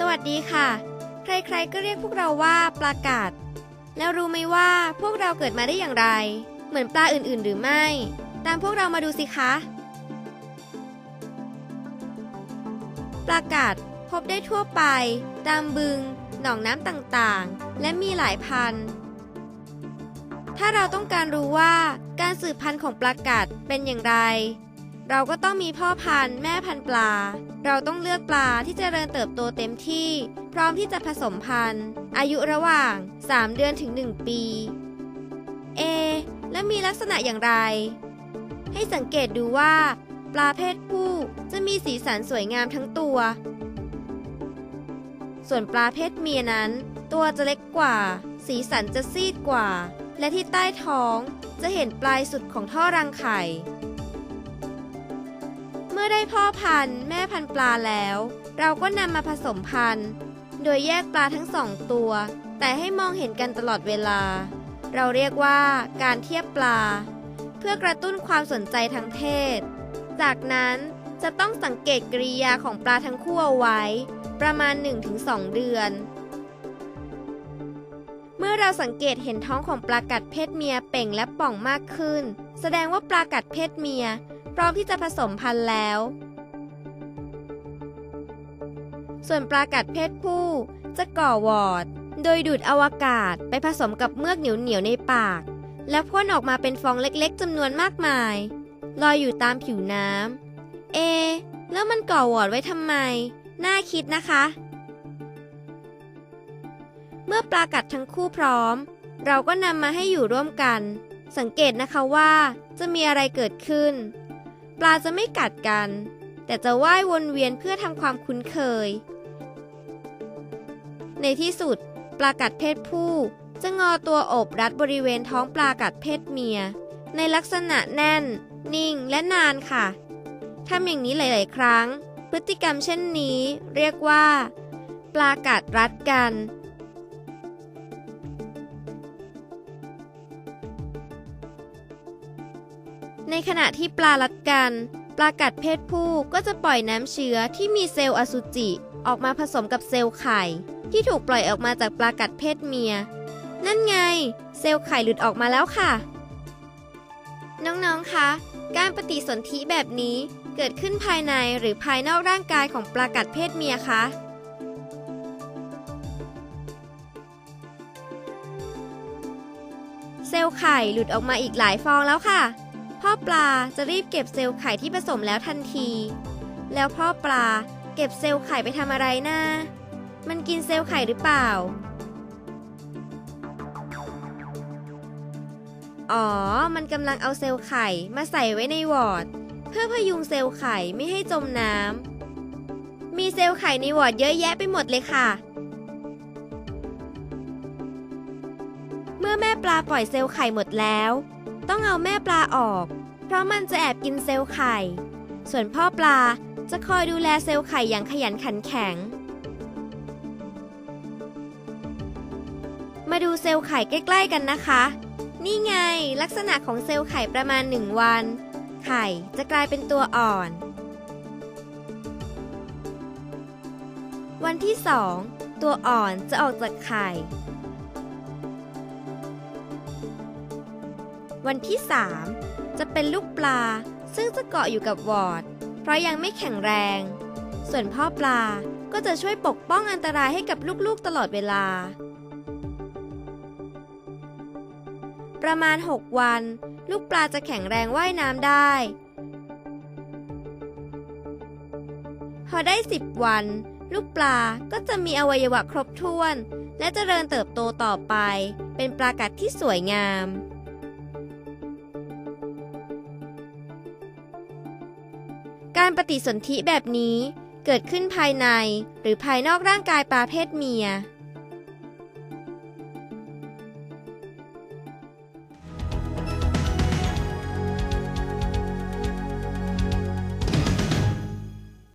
สวัสดีค่ะ ใครๆก็เรียกพวกเราว่าปลากัดแล้วรู้ไหมว่าพวกเราเกิดมาได้อย่างไร เหมือนปลาอื่นๆ หรือไม่ ตามพวกเรามาดูสิคะ ปลากัดพบได้ทั่วไป ตามบึง หนองน้ำต่างๆ และมีหลายพันธุ์ ถ้าเราต้องการรู้ว่าการสืบพันธุ์ของปลากัดเป็นอย่างไร เราก็ต้องมีพ่อพันธุ์แม่พันธุ์ปลา เราต้องเลือกปลาที่จเจริญเติบโตเต็มที่ พร้อมที่จะผสมพันธุ์ อายุระหว่าง 3 เดือนถึง 1 ปี เอ และมีลักษณะอย่างไร ให้สังเกตดูว่า ปลาเพศผู้จะมีสีสันสวยงามทั้งตัว ส่วนปลาเพศเมียนั้น ตัวจะเล็กกว่า สีสันจะซีดกว่า และที่ใต้ท้องจะเห็นปลายสุดของท่อรังไข่ มื่อได้พ่อพันธุ์แม่พันธุ์ปลาแล้ว เราก็นำมาผสมพันธุ์ โดยแยกปลาทั้งสองตัว แต่ให้มองเห็นกันตลอดเวลา เราเรียกว่าการเทียบปลา เพื่อกระตุ้นความสนใจทางเพศ จากนั้นจะต้องสังเกตกริยาของปลาทั้งคู่เอาไว้ ประมาณ 1-2 เดือน เมื่อเราสังเกตเห็นท้องของปลากัดเพศเมียเป่งและป่องมากขึ้น แสดงว่าปลากัดเพศเมีย พร้อมที่จะผสมพันธุ์แล้ว ส่วนปลากัดเพศผู้จะก่อวอร์ด โดยดูดอวกาศไปผสมกับเมือกเหนียวๆในปาก แล้วพ่นออกมาเป็นฟองเล็กๆจำนวนมากมาย ลอยอยู่ตามผิวน้ำเอ แล้วมันก่อวอร์ดไว้ทำไม น่าคิดนะคะ เมื่อปลากัดทั้งคู่พร้อม เราก็นำมาให้อยู่ร่วมกัน สังเกตนะคะว่าจะมีอะไรเกิดขึ้น ปลาจะไม่กัดกัน แต่จะว่ายวนเวียนเพื่อทำความคุ้นเคย ในที่สุด ปลากัดเพศผู้จะงอตัวอบรัดบริเวณท้องปลากัดเพศเมีย ในลักษณะแน่น นิ่งและนานค่ะ ทำอย่างนี้หลาย ๆ ครั้ง พฤติกรรมเช่นนี้ เรียกว่า ปลากัดรัดกัน ในขณะที่ปลารัดกัน ปลากัดเพศผู้ก็จะปล่อยน้ำเชื้อที่มีเซลล์อสุจิ ออกมาผสมกับเซลล์ไข่ ที่ถูกปล่อยออกมาจากปลากัดเพศเมีย นั่นไง เซลล์ไข่หลุดออกมาแล้วค่ะ น้องๆ คะ การปฏิสนธิแบบนี้เกิดขึ้นภายในหรือภายนอกร่างกายของปลากัดเพศเมียคะเซลล์ไข่หลุดออกมาอีกหลายฟองแล้วค่ะ พ่อปลาจะรีบเก็บเซลล์ไข่ที่ผสมแล้วทันที แล้วพ่อปลาเก็บเซลล์ไข่ไปทำอะไรนะ่ามันกินเซลล์ไข่หรือเปล่า อ๋อ มันกำลังเอาเซลล์ไข่มาใส่ไว้ในวอร์ด เพื่อพยุงเซลล์ไข่ไม่ให้จมน้ำ มีเซลล์ไข่ในวอร์ดเยอะแยะไปหมดเลยค่ะ เมื่อแม่ปลาปล่อยเซลล์ไข่หมดแล้ว ต้องเอาแม่ปลาออก เพราะมันจะแอบกินเซลล์ไข่ ส่วนพ่อปลาจะคอยดูแลเซลล์ไข่อย่างขยันขันแข็ง มาดูเซลล์ไข่ใกล้ ๆ กันนะคะ นี่ไงลักษณะของเซลล์ไข่ประมาณ 1 วัน ไข่จะกลายเป็นตัวอ่อน วันที่ 2 ตัวอ่อนจะออกจากไข่ วันที่ 3 จะเป็นลูกปลา ซึ่งจะเกาะอยู่กับวอร์ด เพราะยังไม่แข็งแรง ส่วนพ่อปลาก็จะช่วยปกป้องอันตรายให้กับลูกๆตลอดเวลา ประมาณ 6 วัน ลูกปลาจะแข็งแรงว่ายน้ำได้ พอได้ 10 วัน ลูกปลาก็จะมีอวัยวะครบถ้วน และเจริญเติบโตต่อไป เป็นปลากัดที่สวยงาม การปฏิสนธิแบบนี้เกิดขึ้นภายในหรือภายนอกร่างกายปลาเพศเมีย